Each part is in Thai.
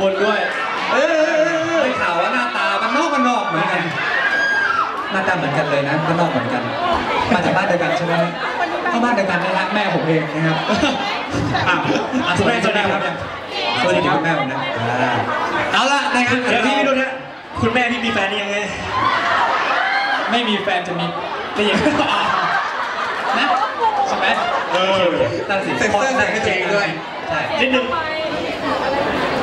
บนด้วย เออได้ข่าวว่าหน้าตามันนอกมันนอกเหมือนกัน หน้าตาเหมือนกันเลยนะมันนอกเหมือนกัน มาจากบ้านเดียวกันใช่ไหมก็บ้านเดียวกันนะฮะแม่ผมเองนะครับอะอะสวัสดีครับสวัสดีครับแม่ผมนะอ่าเอาละนะครับเดี๋ยวพี่ไม่รู้นะคุณแม่พี่มีแฟนนี่ยังไง ไม่มีแฟนจะมีได้ยังไงนะใช่ไหมเออตั้งสิเซ็นเซอร์ใส่กระเจงด้วยใช่นิดนึง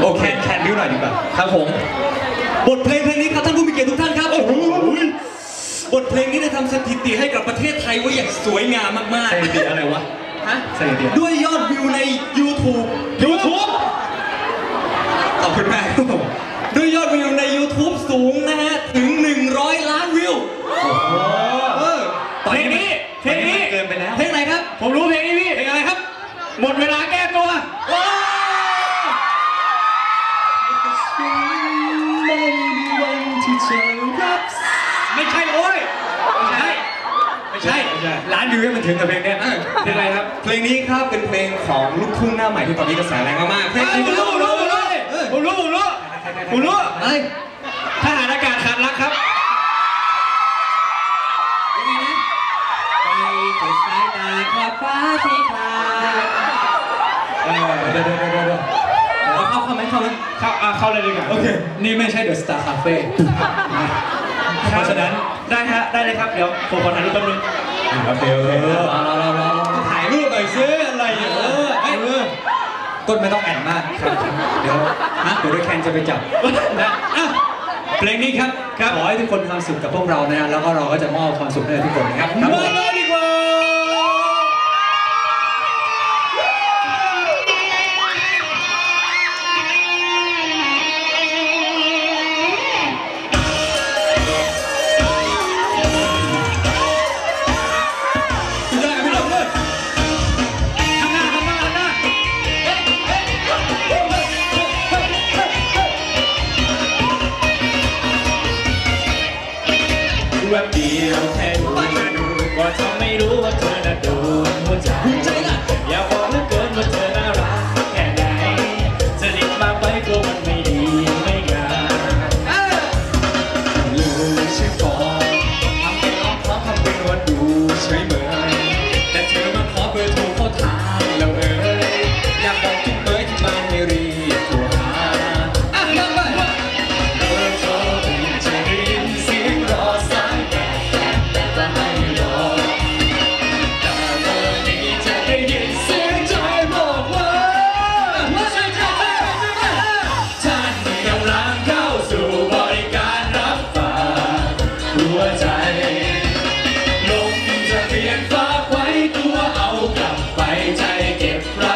โอเคแคนดิวหน่อยดีกว่าครับผม บทเพลงเพลงนี้ครับท่านผู้มีเกียรติทุกท่านครับโอ้โหบทเพลงนี้ได้ทำสถิติให้กับประเทศไทยไว้อย่างสวยงามมากสถิติอะไรวะฮะสถิติๆด้วยยอดวิวใน YouTube YouTube ขอบคุณมากครับผมด้วยยอดวิวใน YouTube สูงนะฮะ ถึง 100 ล้านวิวเออเพลงนี้เพลงนี้ เกินไปแล้ว เพลง ไม่ใช่ร้านวิวให้มันถึงกับเพลงเนี้ยเออเพลงอะไรครับ เพลงนี้ครับเป็นเพลงของลูกทุ่งหน้าใหม่ที่ตอนนี้กระแสแรงมากๆเพลงผมนี้รู้ผมรู้ผมรู้เออผมรู้ผมรู้ผมรู้เฮ้ยทหารอากาศขาดรักครับยังไงนะไปสุดสายตาขอบฟ้าที่คลาเออเดี๋ยวเดี๋ยวเดี๋ยวเดี๋ยวเอาเข้าเข้าไหมเข้าไหมเข้าอะเข้าเลยดีกว่าโอเคนี่ไม่ใช่เดอะสตาร์คาเฟ่ เพราะฉะนั้นได้ฮะได้เลยครับเดี๋ยวผมขอถ่ายรูปแป๊บนึงโอเคโอเครอรอรอรอถ่ายรูปหน่อยซิอะไรอย่างเงี้ยเออเอออก้นไม่ต้องแอนมากครับเดี๋ยวฮะเดี๋ยวด้วยแคนจะไปจับนะอะเพลงนี้ครับขอให้ทุกคนมีความสุขกับพวกเรานะฮะแล้วก็เราก็จะมอบความสุขให้ทุกคนนะครับ แวบเดียวแค่ดูก็ทำไม่รู้ว่าเธอน่ะโดนหัวใจ friend.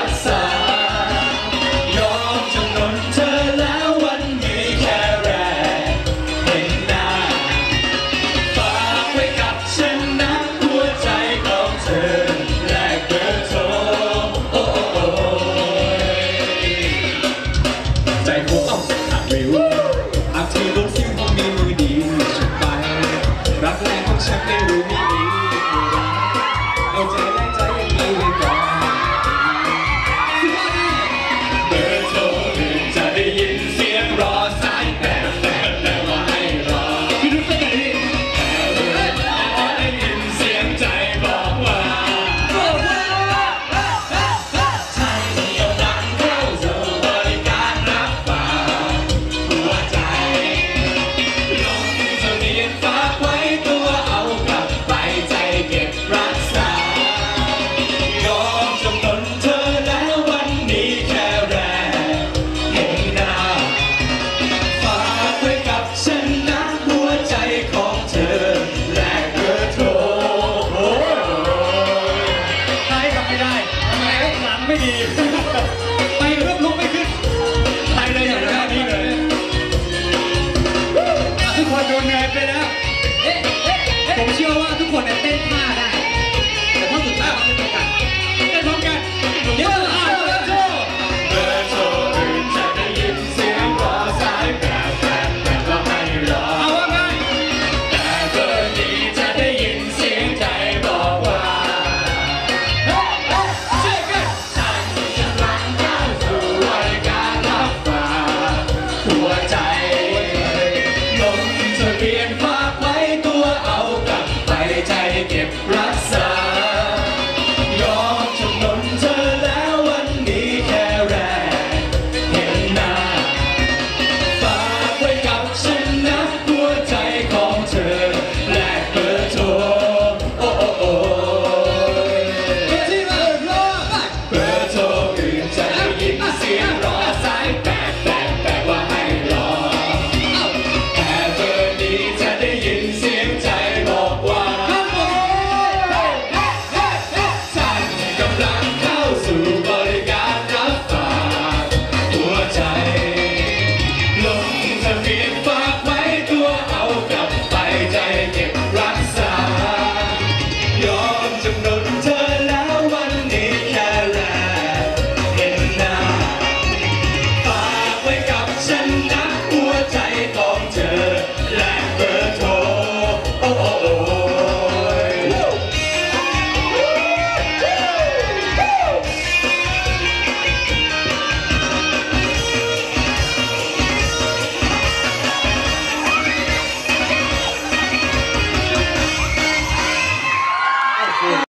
ผมเชื่อว่าทุกคนเต้นท่าได้